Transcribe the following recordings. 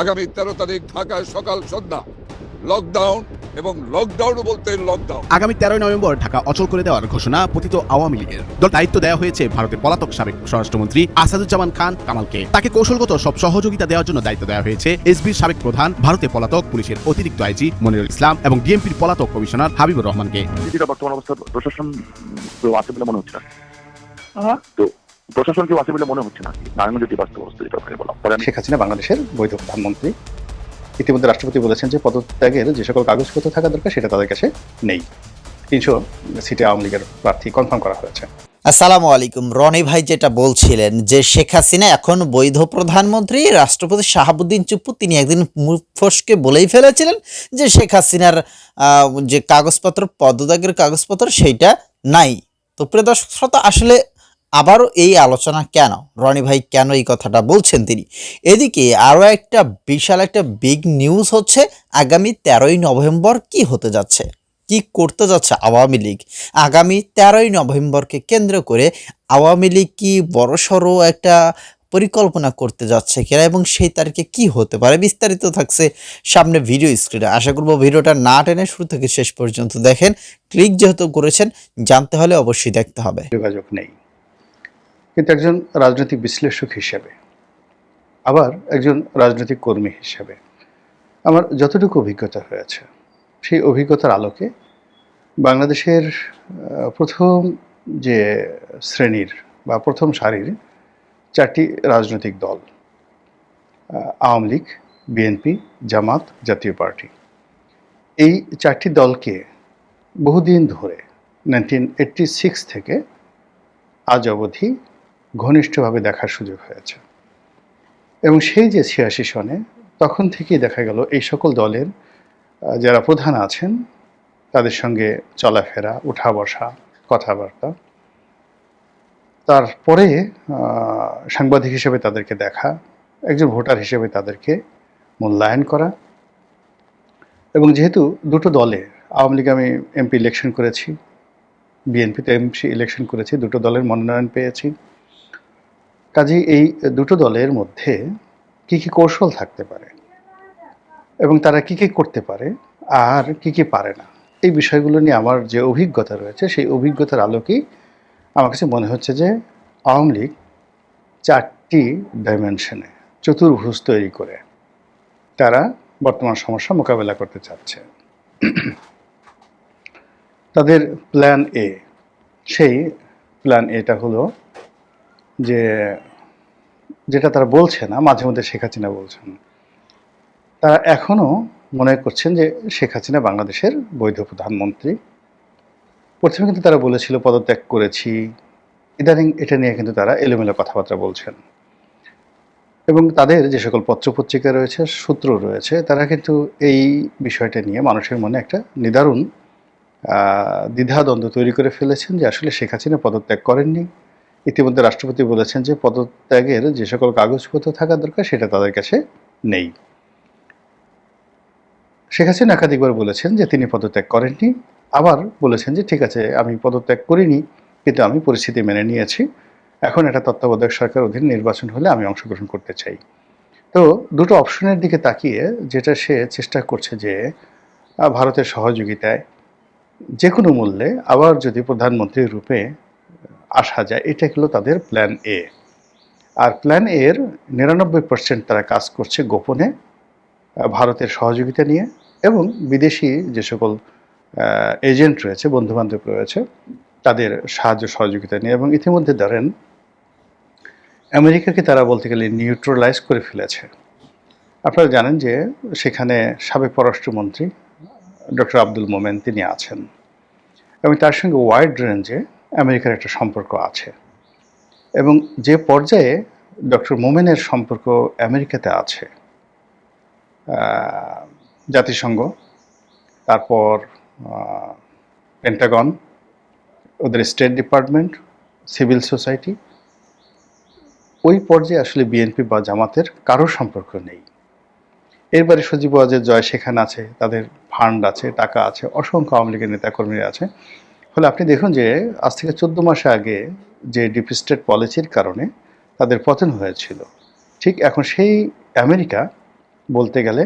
আগামী তেরো তারিখ ঢাকায় সকাল সন্ধ্যা। লকডাউন এবং লকডাউন বলতে লকডাউন আগামী তেরোই নভেম্বর ঢাকা অচল করে দেওয়ার ঘোষণা পতিত আওয়ামী লীগের। দল দায়িত্ব দেওয়া হয়েছে ভারতের পলাতক সাবেক স্বরাষ্ট্রমন্ত্রী আসাদুজ্জামান খান কামালকে। তাকে কৌশলগত সব সহযোগিতা দেওয়ার জন্য দায়িত্ব দেওয়া হয়েছে এসবির সাবেক প্রধান ভারতের পলাতক পুলিশের অতিরিক্ত আইজি মনিরুল ইসলাম এবং ডিএমপির পলাতক কমিশনার হাবিবুর রহমানকে। যেটা বর্তমান অবস্থা প্রশাসন আছে বলে মনে হচ্ছে? তো প্রশাসন কেউ আছে বলে মনে হচ্ছে না। নারায়ণ যদি বাস্তব অবস্থা যেটা পরে শেখ হাসিনা বাংলাদেশের বৈধ প্রধানমন্ত্রী। ইতিমধ্যে রাষ্ট্রপতি বলেছেন যে পদত্যাগের যে সকল কাগজপত্র থাকা দরকার সেটা তাদের কাছে নেই। তিনশো সিটে আওয়ামী লীগের প্রার্থী কনফার্ম করা হয়েছে। আসসালামু আলাইকুম। রনি ভাই যেটা বলছিলেন যে শেখ হাসিনা এখন বৈধ প্রধানমন্ত্রী রাষ্ট্রপতি শাহাবুদ্দিন চুপ্পু তিনি একদিন মুখ ফসকে বলেই ফেলেছিলেন যে শেখ হাসিনার আহ, যে কাগজপত্র পদত্যাগের কাগজপত্র সেইটা নাই। তো প্রিয় দর্শক শ্রোতা আসলে আবারও এই আলোচনা কেন? রনি ভাই কেন এই কথাটা বলছেন তিনি? এদিকে আরও একটা বিশাল একটা বিগ নিউজ হচ্ছে, আগামী তেরোই নভেম্বর কি হতে যাচ্ছে? কি করতে যাচ্ছে আওয়ামী লীগ? আগামী তেরোই নভেম্বরকে কেন্দ্র করে আওয়ামী লীগ কি বড়সড় একটা পরিকল্পনা করতে যাচ্ছে কিনা এবং সেই তারিখে কি হতে পারে বিস্তারিত থাকছে সামনে ভিডিও স্ক্রিনে আশা করব ভিডিওটা না টেনে শুরু থেকে শেষ পর্যন্ত দেখেন ক্লিক যেহেতু করেছেন, জানতে হলে অবশ্যই দেখতে হবে। যোগাযোগ নেই। কিন্তু একজন রাজনৈতিক বিশ্লেষক হিসেবে, আবার একজন রাজনৈতিক কর্মী হিসেবে আমার যতটুকু অভিজ্ঞতা হয়েছে, সেই অভিজ্ঞতার আলোকে বাংলাদেশের প্রথম যে শ্রেণির বা প্রথম সারির চারটি রাজনৈতিক দল আওয়ামী লীগ, বিএনপি, জামাত জাতীয় পার্টি। এই চারটি দলকে বহুদিন ধরে নাইনটিন এইট্টি সিক্স থেকে আজ অবধি ঘনিষ্ঠভাবে দেখার সুযোগ হয়েছে। এবং সেই যে ছিয়াশি সনে তখন থেকেই দেখা গেল এই সকল দলের যারা প্রধান আছেন, তাদের সঙ্গে চলাফেরা উঠা বসা কথাবার্তা। তারপরে সাংবাদিক হিসেবে তাদেরকে দেখা, একজন ভোটার হিসেবে তাদেরকে মূল্যায়ন করা। এবং যেহেতু দুটো দলে, আওয়ামী লীগ আমি এমপি ইলেকশন করেছি, বিএনপিতে এমপি ইলেকশন করেছি, দুটো দলের মনোনয়ন পেয়েছি। কাজেই এই দুটো দলের মধ্যে কি কি কৌশল থাকতে পারে এবং তারা কি কি করতে পারে আর কি কি পারে না, এই বিষয়গুলো নিয়ে আমার যে অভিজ্ঞতা রয়েছে, সেই অভিজ্ঞতার আলোকেই আমার কাছে মনে হচ্ছে যে আওয়ামী লীগ চারটি ডাইমেনশনে চতুর্ভুজ তৈরি করে তারা বর্তমান সমস্যা মোকাবেলা করতে চাচ্ছে। তাদের প্ল্যান এ সেই প্ল্যান এটা হলো যে যেটা তারা বলছে না মাঝে মধ্যে শেখ হাসিনা বলছেন। তারা এখনও মনে করছেন যে শেখ হাসিনা বাংলাদেশের বৈধ প্রধানমন্ত্রী। প্রথমে কিন্তু তারা বলেছিল, পদত্যাগ করেছি। ইদানিং এটা নিয়ে কিন্তু তারা এলোমেলো কথাবার্তা বলছেন। এবং তাদের যে সকল পত্রপত্রিকা রয়েছে, সূত্র রয়েছে, তারা কিন্তু এই বিষয়টা নিয়ে মানুষের মনে একটা নিদারুণ দ্বিধাদ্বন্দ্ব তৈরি করে ফেলেছেন যে আসলে শেখ হাসিনা পদত্যাগ করেননি। ইতিমধ্যে রাষ্ট্রপতি বলেছেন যে পদত্যাগের যে সকল কাগজপত্র থাকা দরকার সেটা তাদের কাছে নেই। শেখ হাসিনা একাধিকবার বলেছেন যে তিনি পদত্যাগ করেননি। আবার বলেছেন যে ঠিক আছে, আমি পদত্যাগ করিনি, কিন্তু আমি পরিস্থিতি মেনে নিয়েছি। এখন একটা তত্ত্বাবধায়ক সরকার অধীন নির্বাচন হলে আমি অংশগ্রহণ করতে চাই। তো দুটো অপশনের দিকে তাকিয়ে যেটা সে চেষ্টা করছে যে ভারতের সহযোগিতায় যে কোনো মূল্যে আবার যদি প্রধানমন্ত্রীর রূপে আসা যায়, এটা হলো তাদের প্ল্যান এ আর প্ল্যান এর নিরানব্বই পার্সেন্ট তারা কাজ করছে গোপনে ভারতের সহযোগিতা নিয়ে এবং বিদেশি যে সকল এজেন্ট রয়েছে, বন্ধুবান্ধব রয়েছে, তাদের সাহায্য সহযোগিতা নিয়ে এবং ইতিমধ্যে ধরেন, আমেরিকাকে তারা বলতে গেলে নিউট্রালাইজ করে ফেলেছে। আপনারা জানেন যে সেখানে সাবেক পররাষ্ট্রমন্ত্রী ডক্টর আব্দুল মোমেন তিনি আছেন এবং তার সঙ্গে ওয়াইড রেঞ্জে আমেরিকার একটা সম্পর্ক আছে। এবং যে পর্যায়ে ডক্টর মোমেনের সম্পর্ক আমেরিকাতে আছে জাতিসংঘ, তারপর পেন্টাগন ওদের স্টেট ডিপার্টমেন্ট সিভিল সোসাইটি ওই পর্যায়ে আসলে বিএনপি বা জামাতের কারও সম্পর্ক নেই। এরবারে সজীব ওয়াজের জয় সেখানে আছে, তাদের ফান্ড আছে, টাকা আছে, অসংখ্য আওয়ামী লীগের নেতাকর্মীরা আছে। ফলে আপনি দেখুন যে আজ থেকে চোদ্দ মাস আগে যে ডিপ পলিসির কারণে তাদের পতন হয়েছিল, ঠিক এখন সেই আমেরিকা বলতে গেলে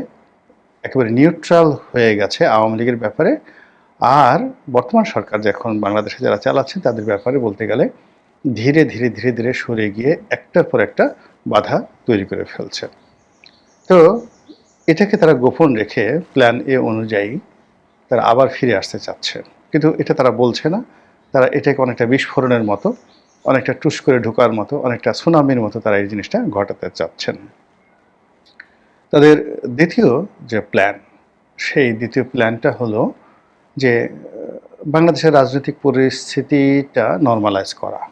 একেবারে নিউট্রাল হয়ে গেছে আওয়ামী লীগের ব্যাপারে। আর বর্তমান সরকার যখন বাংলাদেশে যারা চালাচ্ছে তাদের ব্যাপারে বলতে গেলে ধীরে ধীরে ধীরে ধীরে সরে গিয়ে একটার পর একটা বাধা তৈরি করে ফেলছে। তো এটাকে তারা গোপন রেখে প্ল্যান এ অনুযায়ী তারা আবার ফিরে আসতে চাচ্ছে। কিন্তু এটা তারা বলছে না। তারা এটাকে অনেকটা বিস্ফোরণের মতো, অনেকটা টুস করে ঢোকার মতো, অনেকটা সুনামির মতো তারা এই জিনিসটা ঘটাতে চাচ্ছেন। তাদের দ্বিতীয় যে প্ল্যান, সেই দ্বিতীয় প্ল্যানটা হলো যে, বাংলাদেশের রাজনৈতিক পরিস্থিতিটা নর্মালাইজ করা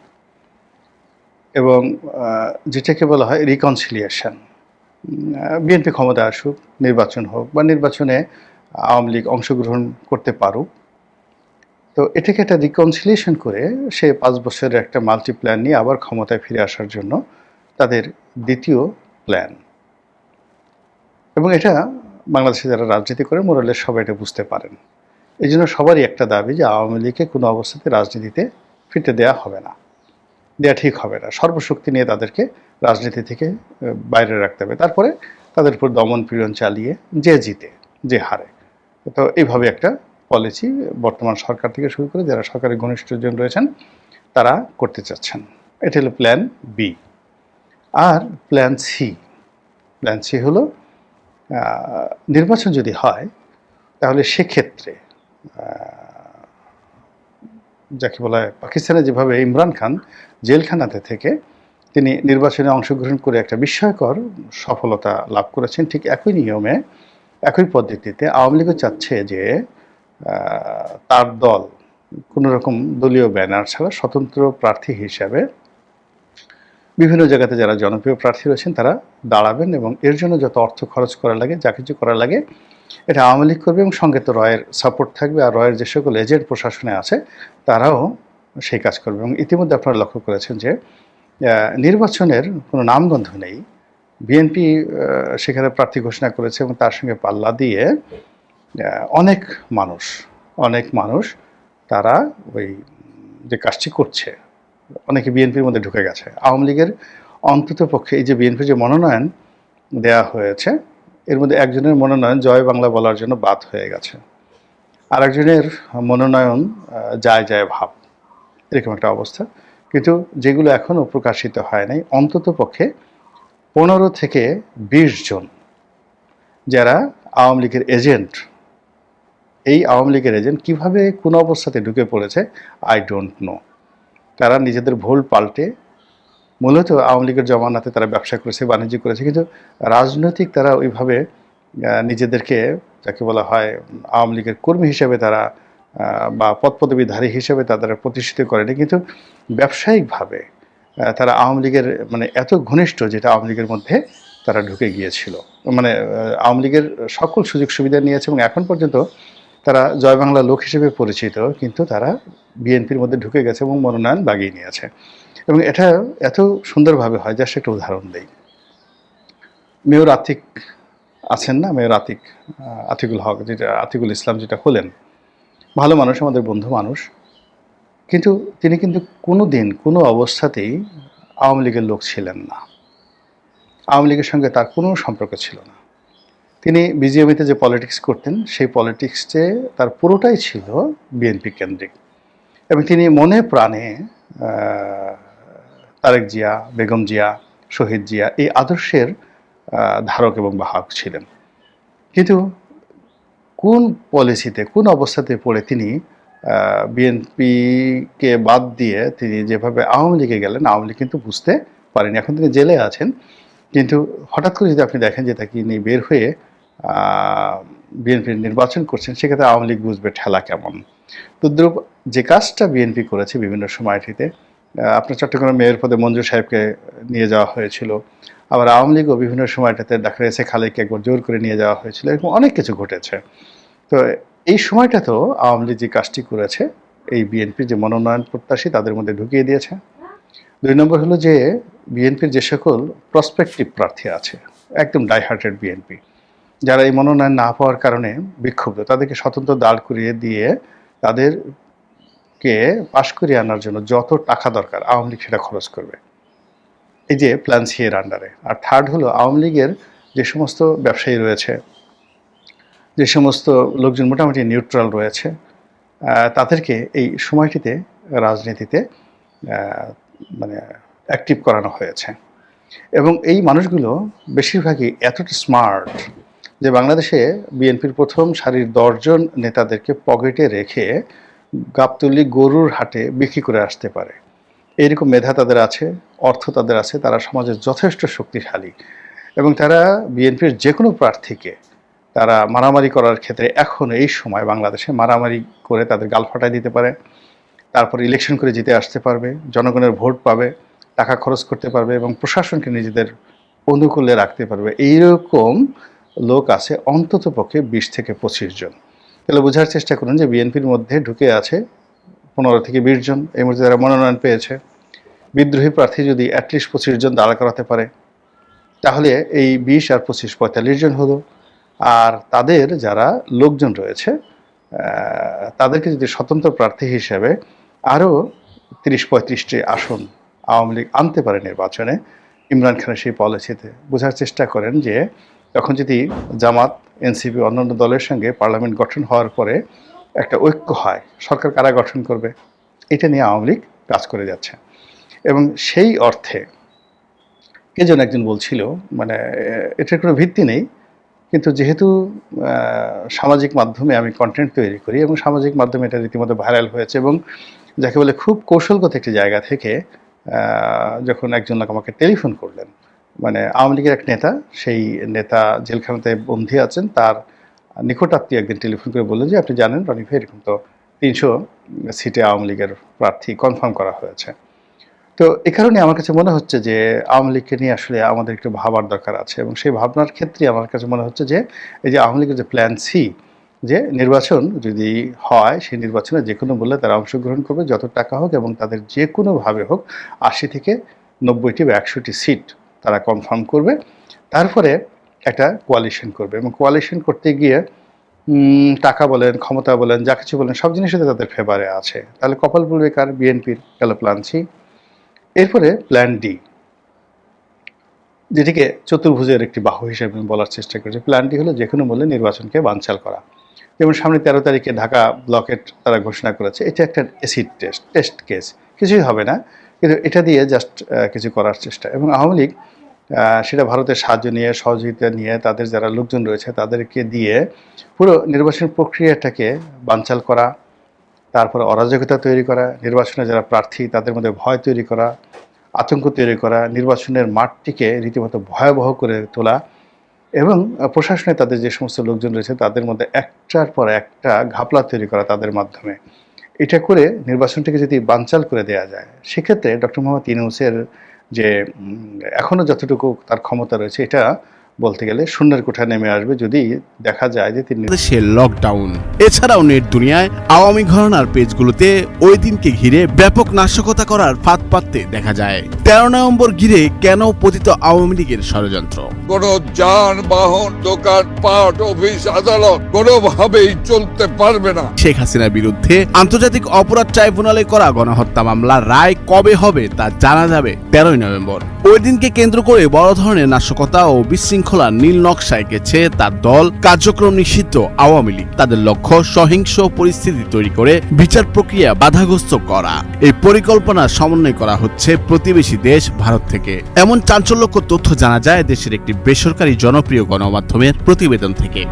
এবং যেটাকে বলা হয় রিকনসিলিয়েশন বিএনপি ক্ষমতা আসুক, নির্বাচন হোক বা নির্বাচনে আওয়ামী লীগ অংশগ্রহণ করতে পারুক তো এটাকে একটা রিকনসিলিয়েশন করে সে পাঁচ বছরের একটা মাল্টি প্ল্যান নিয়ে আবার ক্ষমতায় ফিরে আসার জন্য তাদের দ্বিতীয় প্ল্যান এবং এটা বাংলাদেশে যারা রাজনীতি করে মোরালের সবাই এটা বুঝতে পারেন। এই জন্য সবারই একটা দাবি যে আওয়ামী লীগকে কোনো অবস্থাতে রাজনীতিতে ফিরতে দেওয়া হবে না। দেওয়া ঠিক হবে না। সর্বশক্তি নিয়ে তাদেরকে রাজনীতি থেকে বাইরে রাখতে হবে। তারপরে তাদের উপর দমন পীড়ন চালিয়ে যে জিতে, যে হারে। তো এইভাবে একটা পলিসি বর্তমান সরকার থেকে শুরু করে যারা সরকারের ঘনিষ্ঠজন রয়েছেন, তারা করতে চাচ্ছেন। এটা হলো প্ল্যান বি আর প্ল্যান সি প্ল্যান সি হলো নির্বাচন যদি হয়, তাহলে সেক্ষেত্রে যাকে বলা হয় পাকিস্তানে যেভাবে ইমরান খান জেলখানাতে থেকে তিনি নির্বাচনে অংশগ্রহণ করে একটা বিস্ময়কর সফলতা লাভ করেছেন, ঠিক একই নিয়মে, একই পদ্ধতিতে আওয়ামী লীগও চাচ্ছে যে তার দল, কোনো রকম দলীয় ব্যানার ছাড়া স্বতন্ত্র প্রার্থী হিসাবে বিভিন্ন জায়গাতে যারা জনপ্রিয় প্রার্থী রয়েছেন, তারা দাঁড়াবেন এবং এর জন্য যত অর্থ খরচ করা লাগে, যা কিছু করা লাগে, এটা আওয়ামী লীগ করবে এবং সঙ্গে তো রয়ের সাপোর্ট থাকবে আর রয়ের যে সকল এজেন্ট প্রশাসনে আছে, তারাও সেই কাজ করবে। এবং ইতিমধ্যে আপনারা লক্ষ্য করেছেন যে নির্বাচনের কোনো নামগন্ধ নেই। বিএনপি সেখানে প্রার্থী ঘোষণা করেছে এবং তার সঙ্গে পাল্লা দিয়ে অনেক মানুষ অনেক মানুষ তারা ওই যে কাজটি করছে, অনেকে বিএনপির মধ্যে ঢুকে গেছে। আওয়ামী লীগের অন্তত পক্ষে এই যে বিএনপির যে মনোনয়ন দেয়া হয়েছে, এর মধ্যে একজনের মনোনয়ন জয় বাংলা বলার জন্য বাদ হয়ে গেছে। আর একজনের মনোনয়ন যায় যায় ভাব, এরকম একটা অবস্থা। কিন্তু যেগুলো এখনও প্রকাশিত হয় নাই, অন্তত পক্ষে পনেরো থেকে বিশ জন যারা আওয়ামী লীগের এজেন্ট এই আওয়ামী লীগের এজেন্ট কীভাবে কোন অবস্থাতে ঢুকে পড়েছে আই ডোন্ট নো তারা নিজেদের ভুল পাল্টে মূলত আওয়ামী লীগের জমানাতে তারা ব্যবসা করেছে, বাণিজ্য করেছে, কিন্তু রাজনৈতিক তারা ওইভাবে নিজেদেরকে যাকে বলা হয়, আওয়ামী লীগের কর্মী হিসেবে তারা বা পদপদবীধারী হিসেবে তাদের প্রতিষ্ঠিত করেনি, কিন্তু ব্যবসায়িকভাবে তারা আওয়ামী লীগের মানে এত ঘনিষ্ঠ যেটা আওয়ামী লীগের মধ্যে তারা ঢুকে গিয়েছিল। মানে আওয়ামী লীগের সকল সুযোগ সুবিধা নিয়েছে এবং এখন পর্যন্ত তারা জয় বাংলা লোক হিসেবে পরিচিত, কিন্তু তারা বিএনপির মধ্যে ঢুকে গেছে এবং মনোনয়ন বাগিয়ে নিয়েছে। এবং এটা এত সুন্দরভাবে হয়, জাস্ট একটা উদাহরণ দেই। মেয়র আতিক আছেন না? মেয়র আতিক আতিকুল হক, যেটা, আতিকুল ইসলাম যেটা হলেন। ভালো মানুষ, আমাদের বন্ধু মানুষ। কিন্তু তিনি কিন্তু কোনো দিন কোনো অবস্থাতেই আওয়ামী লীগের লোক ছিলেন না। আওয়ামী লীগের সঙ্গে তার কোনো সম্পর্ক ছিল না। তিনি বিজিএমিতে যে পলিটিক্স করতেন, সেই পলিটিক্সে তার পুরোটাই ছিল বিএনপি কেন্দ্রিক। এবং তিনি মনে প্রাণে তারেক জিয়া, বেগম জিয়া, শহীদ জিয়া এই আদর্শের ধারক এবং বাহক ছিলেন। কিন্তু কোন পলিসিতে কোন অবস্থাতে পড়ে তিনি বিএনপিকে বাদ দিয়ে তিনি যেভাবে আওয়ামী লীগে গেলেন, আওয়ামী লীগ কিন্তু বুঝতে পারেনি। এখন তিনি জেলে আছেন। কিন্তু হঠাৎ করে যদি আপনি দেখেন যে তাকে নিয়ে বের হয়ে বিএনপির নির্বাচন করছেন, সেক্ষেত্রে আওয়ামী লীগ বুঝবে ঠেলা কেমন। তদ্রুপ যে কাজটা বিএনপি করেছে বিভিন্ন সময়টিতে আপনার চট্টগ্রাম মেয়র পদে মঞ্জুর সাহেবকে নিয়ে যাওয়া হয়েছিল। আবার আওয়ামী লীগও বিভিন্ন সময়টাতে দেখা গেছে খালেককে একবার জোর করে নিয়ে যাওয়া হয়েছিল, এরকম অনেক কিছু ঘটেছে। তো এই সময়টাতেও আওয়ামী লীগ যে কাজটি করেছে, এই বিএনপির যে মনোনয়ন প্রত্যাশী তাদের মধ্যে ঢুকিয়ে দিয়েছে। দুই নম্বর হলো যে বিএনপির যে সকল প্রসপেক্টিভ প্রার্থী আছে, একদম ডাইহার্টেড বিএনপি যারা এই মনোনয়ন না পাওয়ার কারণে বিক্ষুব্ধ, তাদেরকে স্বতন্ত্র দাঁড় করিয়ে দিয়ে তাদেরকে পাশ করিয়ে আনার জন্য যত টাকা দরকার আওয়ামী লীগ সেটা খরচ করবে। এই যে প্ল্যান সি এর আন্ডারে আর থার্ড হলো আওয়ামী লীগের যে সমস্ত ব্যবসায়ী রয়েছে, যে সমস্ত লোকজন মোটামুটি নিউট্রাল রয়েছে তাদেরকে এই সময়টিতে রাজনীতিতে মানে অ্যাক্টিভ করানো হয়েছে। এবং এই মানুষগুলো বেশিরভাগই এতটা স্মার্ট যে বাংলাদেশে বিএনপির প্রথম সারির দশজন নেতাদেরকে পকেটে রেখে গাবতলি গরুর হাটে বিক্রি করে আসতে পারে। এইরকম মেধা তাদের আছে, অর্থ তাদের আছে, তারা সমাজের যথেষ্ট শক্তিশালী এবং তারা বিএনপির যে কোনো প্রার্থীকে তারা মারামারি করার ক্ষেত্রে এখন এই সময় বাংলাদেশে মারামারি করে তাদের গাল ফাটাই দিতে পারে। তারপর ইলেকশন করে জিতে আসতে পারবে, জনগণের ভোট পাবে, টাকা খরচ করতে পারবে এবং প্রশাসনকে নিজেদের অনুকূলে রাখতে পারবে। এইরকম লোক আছে অন্তত পক্ষে বিশ থেকে পঁচিশ জন। তাহলে বোঝার চেষ্টা করুন যে বিএনপির মধ্যে ঢুকে আছে পনেরো থেকে বিশ জন। এই মুহূর্তে যারা মনোনয়ন পেয়েছে, বিদ্রোহী প্রার্থী যদি অ্যাটলিস্ট পঁচিশ জন দাঁড়া করাতে পারে, তাহলে এই বিশ আর পঁচিশ পঁয়তাল্লিশ জন হলো। আর তাদের যারা লোকজন রয়েছে তাদেরকে যদি স্বতন্ত্র প্রার্থী হিসেবে আরও তিরিশ পঁয়ত্রিশটি আসন আওয়ামী লীগ আনতে পারে নির্বাচনে, ইমরান খানের সেই পলিসিতে। বোঝার চেষ্টা করেন যে তখন যদি জামাত, এনসিপি, অন্যান্য দলের সঙ্গে পার্লামেন্ট গঠন হওয়ার পরে একটা ঐক্য হয়, সরকার কারা গঠন করবে, এটা নিয়ে আওয়ামী লীগ কাজ করে যাচ্ছে। এবং সেই অর্থে কে যেন একজন বলছিল মানে এটার কোনো ভিত্তি নেই, কিন্তু যেহেতু সামাজিক মাধ্যমে আমি কন্টেন্ট তৈরি করি এবং সামাজিক মাধ্যমে এটা রীতিমতো ভাইরাল হয়েছে এবং যাকে বলে খুব কৌশলগত একটি জায়গা থেকে যখন একজন আমাকে টেলিফোন করলেন মানে আওয়ামী লীগের এক নেতা, সেই নেতা জেলখানাতে বন্দী আছেন। তার নিকটাত্মীয় একদিন টেলিফোন করে বললেন যে, আপনি জানেন রনি ভাই, এরকম তো তিনশো সিটে আওয়ামী লীগের প্রার্থী কনফার্ম করা হয়েছে। তো এ কারণে আমার কাছে মনে হচ্ছে যে, আওয়ামী লীগকে নিয়ে আসলে আমাদের একটু ভাবার দরকার আছে। এবং সেই ভাবনার ক্ষেত্রে আমার কাছে মনে হচ্ছে যে, এই যে আওয়ামী লীগের যে প্ল্যান সি যে নির্বাচন যদি হয়, সেই নির্বাচনে যে কোনো মূল্যে তারা অংশগ্রহণ করবে, যত টাকা হোক এবং তাদের যে কোনোভাবে হোক আশি থেকে নব্বইটি বা একশোটি সিট তারা কনফার্ম করবে। তারপরে একটা কোয়ালিশন করবে এবং কোয়ালিশন করতে গিয়ে টাকা বলেন, ক্ষমতা বলেন, যা কিছু বলেন, সব জিনিসই তাদের ফেভারে আছে। তাহলে কপাল বলবে কার? বিএনপির গেল প্ল্যান সি এরপরে প্ল্যান ডি যেটিকে চতুর্ভুজের একটি বাহু হিসেবে বলার চেষ্টা করেছি প্ল্যান ডি হলো যে কোনো মূল্যে নির্বাচনকে বানচাল করা। যেমন সামনে তেরো তারিখে ঢাকা ব্লকেট তারা ঘোষণা করেছে, এটা একটা এসিড টেস্ট টেস্ট কেস কিছুই হবে না। কিন্তু এটা দিয়ে জাস্ট কিছু করার চেষ্টা। এবং আওয়ামী লীগ সেটা ভারতের সাহায্য নিয়ে, সহযোগিতা নিয়ে, তাদের যারা লোকজন রয়েছে, তাদেরকে দিয়ে পুরো নির্বাচন প্রক্রিয়াটাকে বানচাল করা, তারপর অরাজকতা তৈরি করা, নির্বাচনে যারা প্রার্থী, তাদের মধ্যে ভয় তৈরি করা, আতঙ্ক তৈরি করা, নির্বাচনের মাঠটিকে রীতিমতো ভয়াবহ করে তোলা এবং প্রশাসনে তাদের যে সমস্ত লোকজন রয়েছে, তাদের মধ্যে একটার পর একটা ঘাপলা তৈরি করা তাদের মাধ্যমে। এটা করে নির্বাচনটিকে যদি বানচাল করে দেওয়া যায়, সেক্ষেত্রে ডক্টর মোহাম্মদ ইনুসের যে এখনও এখনও যতটুকু তার ক্ষমতা রয়েছে, এটা বলতে গেলে শূন্যের কোঠায় নেমে আসবে যদি দেখা যায় যে তিনি দেশে লকডাউন এছাড়াও নেট দুনিয়ায় আওয়ামী ঘরানার পেজগুলোতে ওই দিনকে ঘিরে ব্যাপক নাশকতা করার ফাঁদ পাততে দেখা যায়। তেরো নভেম্বর ঘিরে কেন পতিত আওয়ামী লীগের ষড়যন্ত্র? কোন যানবাহন দোকান পাট অফিস আদালত কোনোভাবেই চলতে পারবে না। শেখ হাসিনার বিরুদ্ধে আন্তর্জাতিক অপরাধ ট্রাইব্যুনালে করা গণহত্যা মামলার রায় কবে হবে তা জানা যাবে তেরোই নভেম্বর। ওই দিনকে কেন্দ্র করে বড় ধরনের নাশকতা ও বিশৃঙ্খলা নীল নকশায় গেছে তার দল। কার্যক্রম নিষিদ্ধ আওয়ামী লীগ। তাদের লক্ষ্য সহিংস পরিস্থিতি তৈরি করে বিচার প্রক্রিয়া বাধাগ্রস্ত করা। এই পরিকল্পনা সমন্বয় করা হচ্ছে প্রতিবেশী দেশ ভারত থেকে। এমন চাঞ্চল্যকর তথ্য জানা যায় দেশের একটি বেসরকারি জনপ্রিয় গণমাধ্যমের প্রতিবেদন থেকে।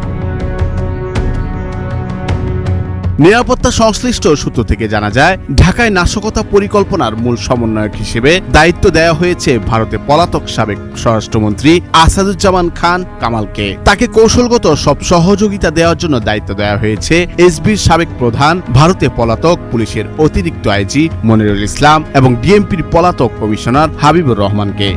নিরাপত্তা সংশ্লিষ্ট সূত্র থেকে জানা যায়, ঢাকায় নাশকতা পরিকল্পনার মূল সমন্বয়ক হিসেবে দায়িত্ব দেওয়া হয়েছে ভারতে পলাতক সাবেক স্বরাষ্ট্রমন্ত্রী আসাদুজ্জামান খান কামালকে। তাকে কৌশলগত সব সহযোগিতা দেওয়ার জন্য দায়িত্ব দেওয়া হয়েছে এসবির সাবেক প্রধান, ভারতে পলাতক পুলিশের অতিরিক্ত আইজি মনিরুল ইসলাম এবং ডিএমপির পলাতক কমিশনার হাবিবুর রহমানকে।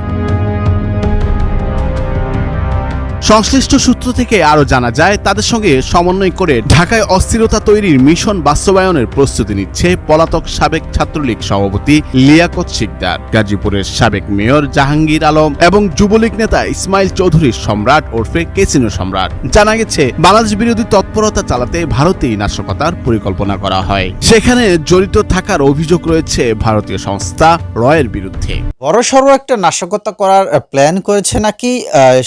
সংশ্লিষ্ট সূত্র থেকে আরও জানা যায়, তাদের সঙ্গে সমন্বয় করে ঢাকায় অস্থিরতা তৈরির মিশন বাস্তবায়নের প্রস্তুতি নিচ্ছে পলাতক সাবেক ছাত্রলীগ সভাপতি লিয়াকত শিকদার। গাজীপুরের সাবেক মেয়র জাহাঙ্গীর আলম এবং যুবলীগ নেতা ইসমাইল চৌধুরীর সম্রাট ওরফে কেসিনো সম্রাট। জানা গেছে, বাংলাদেশ বিরোধী তৎপরতা চালাতে ভারতেই নাশকতার পরিকল্পনা করা হয়। সেখানে জড়িত থাকার অভিযোগ রয়েছে ভারতীয় সংস্থা রয়ের বিরুদ্ধে। বড়সড় একটা নাশকতা করার প্ল্যান করেছে নাকি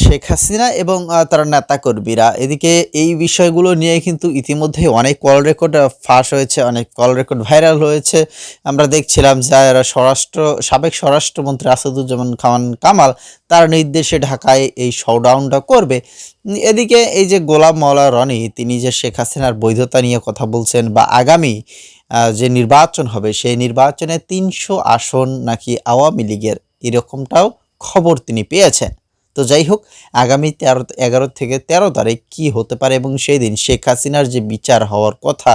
শেখ হাসিনা এবং আহ, তার নেতাকর্মীরা। এদিকে এই বিষয়গুলো নিয়ে কিন্তু ইতিমধ্যে অনেক কল রেকর্ড ফাঁস হয়েছে অনেক কল রেকর্ড ভাইরাল হয়েছে। আমরা দেখছিলাম যারা স্বরাষ্ট্র সাবেক স্বরাষ্ট্রমন্ত্রী আসাদুজ্জামান খান কামাল তার নির্দেশে ঢাকায় এই শোডাউনটা করবে। এদিকে এই যে গোলাম মৌলা রনি তিনি যে শেখ হাসিনার বৈধতা নিয়ে কথা বলছেন বা আগামী যে নির্বাচন হবে সেই নির্বাচনে তিনশো আসন নাকি আওয়ামী লীগের এরকমটাও খবর তিনি পেয়েছেন। তো যাই হোক আগামী তেরো, এগারো থেকে তেরো তারিখ কি হতে পারে এবং সেই দিন শেখ হাসিনার যে বিচার হওয়ার কথা,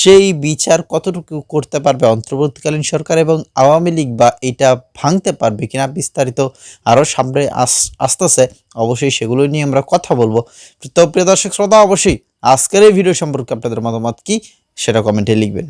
সেই বিচার কতটুকু করতে পারবে অন্তর্বর্তীকালীন সরকার এবং আওয়ামী লীগ বা এটা ভাঙতে পারবে কিনা বিস্তারিত আরও সামনে আস, আসতেছে। অবশ্যই সেগুলো নিয়ে আমরা কথা বলব। তো প্রিয় দর্শক, শ্রোতা, অবশ্যই আজকের এই ভিডিও সম্পর্কে আপনাদের মতামত কি, সেটা কমেন্টে লিখবেন।